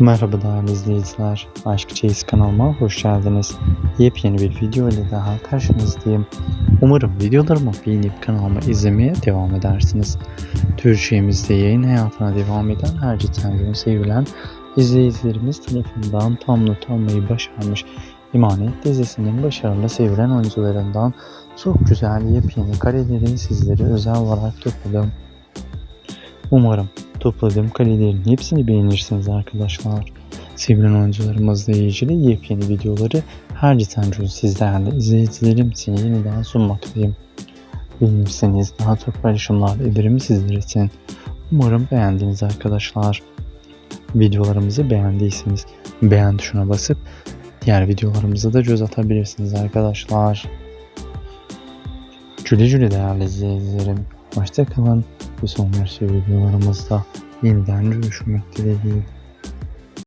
Merhaba değerli izleyiciler. Aşk Çeyiz kanalıma hoş geldiniz. Yepyeni bir video ile daha karşınızdayım. Umarım videolarımı beğenip kanalımı izlemeye devam edersiniz. Türkçemizde yayın hayatına devam eden her cidden sevilen izleyicilerimiz tarafından tam not almayı başarmış İmanet dizisinin başarılı sevilen oyuncularından çok güzel yepyeni kareleri sizlere özel olarak topladım. Umarım topladığım karelerin hepsini beğenirsiniz arkadaşlar. Sevilen oyuncularımızla ilgili yepyeni videoları her cidden sizlerle izleyicilerim için yeniden sunmaktayım. Beğenirseniz daha çok paylaşımlar ederim sizler için. Umarım beğendiniz arkadaşlar. Videolarımızı beğendiyseniz beğen tuşuna basıp diğer videolarımıza da göz atabilirsiniz arkadaşlar. Güle güle değerli izleyicilerim. Hoşçakalın. Bir sonraki videolarımızda yeniden görüşmek dileğiyle.